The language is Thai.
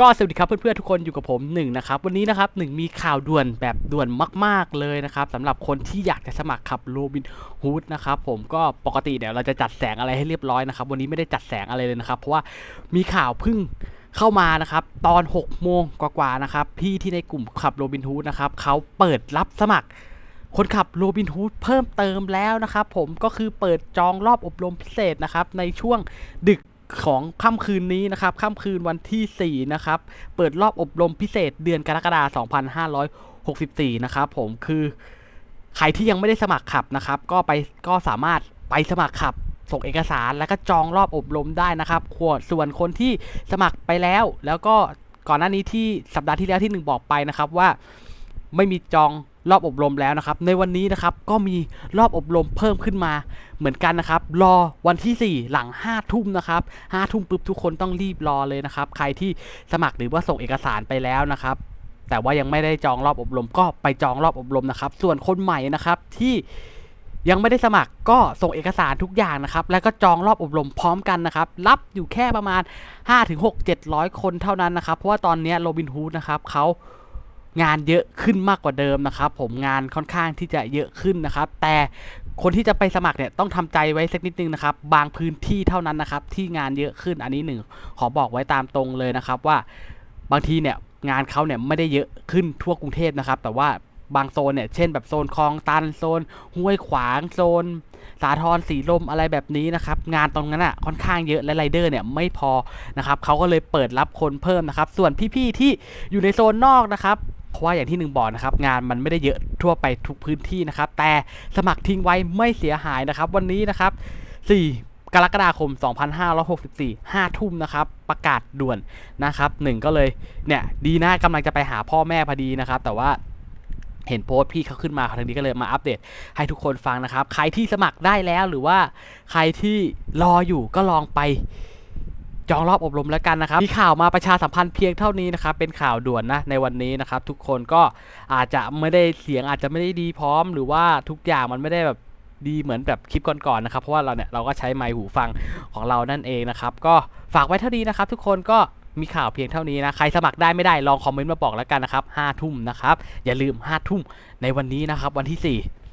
ก็สวัสดีครับเพื่อนๆทุกคนอยู่กับผมหนึ่งนะครับวันนี้นะครับหนึ่งมีข่าวด่วนแบบด่วนมาก ๆเลยนะครับสำหรับคนที่อยากจะสมัครขับโรบินฮูดนะครับผมก็ปกติเดี๋ยวเราจะจัดแสงอะไรให้เรียบร้อยนะครับวันนี้ไม่ได้จัดแสงอะไรเลยนะครับเพราะว่ามีข่าวพิ่งเข้ามานะครับตอน6โมงกว่าๆนะครับพี่ที่ในกลุ่มขับโรบินฮูดนะครับเขาเปิดรับสมัครคนขับโรบินฮูดเพิ่มเติมแล้วนะครับผมก็คือเปิดจองรอบอบรมพิเศษนะครับในช่วงดึก ของค่ำคืนนี้นะครับค่ำคืนวันที่ 4 นะครับ เปิดรอบอบรมพิเศษเดือนกรกฎาคม2564 นะครับผมคือใครที่ยังไม่ได้สมัครขับนะครับ ก็ไปก็สามารถไปสมัครขับส่งเอกสารแล้วก็จองรอบอบรมได้นะครับขวดส่วนคนที่สมัครไปแล้ว แล้วก็ก่อนหน้านี้ที่สัปดาห์ที่แล้วที่หนึ่งบอกไปนะครับว่าไม่มีจอง รอบอบรมแล้วนะครับ ในวันนี้นะครับก็มีรอบอบรมเพิ่มขึ้นมา เหมือนกันนะครับ รอวันที่ 4 หลัง 5 ทุ่มนะครับ5ทุ่มปุ๊บทุกคนต้องรีบรอเลยนะครับ ใครที่สมัครหรือว่าส่งเอกสารไปแล้วนะครับแต่ว่ายังไม่ได้จองรอบอบรมก็ไปจองรอบอบรมนะครับ ส่วนคนใหม่นะครับที่ยังไม่ได้สมัครก็ส่งเอกสารทุกอย่างนะครับ แล้วก็จองรอบอบรมพร้อมกันนะครับ รับอยู่แค่ประมาณ 5-6 700 คนเท่านั้นนะครับ เพราะว่าตอนนี้โรบินฮูดนะครับเขา งานเยอะขึ้นมากกว่าเดิมนะครับ ผมงานค่อนข้างที่จะเยอะขึ้นนะครับ แต่คนที่จะไปสมัครเนี่ยต้องทำใจไว้สักนิดนึงนะครับ บางพื้นที่เท่านั้นนะครับ ที่งานเยอะขึ้นอันนี้หนึ่งขอบอกไว้ตามตรงเลยนะครับ ว่าบางทีเนี่ยงานเขาเนี่ยไม่ได้เยอะขึ้นทั่วกรุงเทพนะครับ แต่ว่าบางโซนเนี่ยเช่นแบบโซนคลองตันโซนห้วยขวางโซน สาทรสีลมอะไรแบบนี้นะครับงานตรงนั้นอะค่อนข้างเยอะและไรเดอร์เนี่ยไม่พอนะครับเขาก็เลยเปิดรับคนเพิ่มนะครับ ส่วนพี่ๆที่อยู่ในโซนนอกนะครับ ราะว่าอย่างที่หนึ่งบอกนะครับงานมันไม่ได้เยอะทั่วไปทุกพื้นที่นะครับ แต่สมัครทิ้งไว้ไม่เสียหายนะครับ วันนี้นะครับ 4กรกฎาคม 2564 5 ทุ่มนะครับ ประกาศด่วนนะครับหนึ่งก็เลยเนี่ยดีนะกำลังจะไปหาพ่อแม่พอดีนะครับ แต่ว่าเห็นโพสต์พี่เขาขึ้นมาทางนี้ก็เลยมาอัปเดตให้ทุกคนฟังนะครับ ใครที่สมัครได้แล้วหรือว่าใครที่รออยู่ก็ลองไป จองรอบอบรมแล้วกันนะครับ มีข่าวมาประชาสัมพันธ์เพียงเท่านี้นะครับ เป็นข่าวด่วนนะในวันนี้นะครับ ทุกคนก็อาจจะไม่ได้เสียงอาจจะไม่ได้ดีพร้อม หรือว่าทุกอย่างมันไม่ได้แบบดีเหมือนแบบคลิปก่อนๆนะครับ เพราะว่าเราเนี่ยเราก็ใช้ไมค์หูฟังของเรานั่นเองนะครับ ก็ฝากไว้เท่านี้นะครับ ทุกคนก็มีข่าวเพียงเท่านี้นะ ใครสมัครได้ไม่ได้ลองคอมเมนต์มาบอกแล้วกันนะครับ5ทุ่มนะครับ อย่าลืม5ทุ่มในวันนี้นะครับ วันที่ 4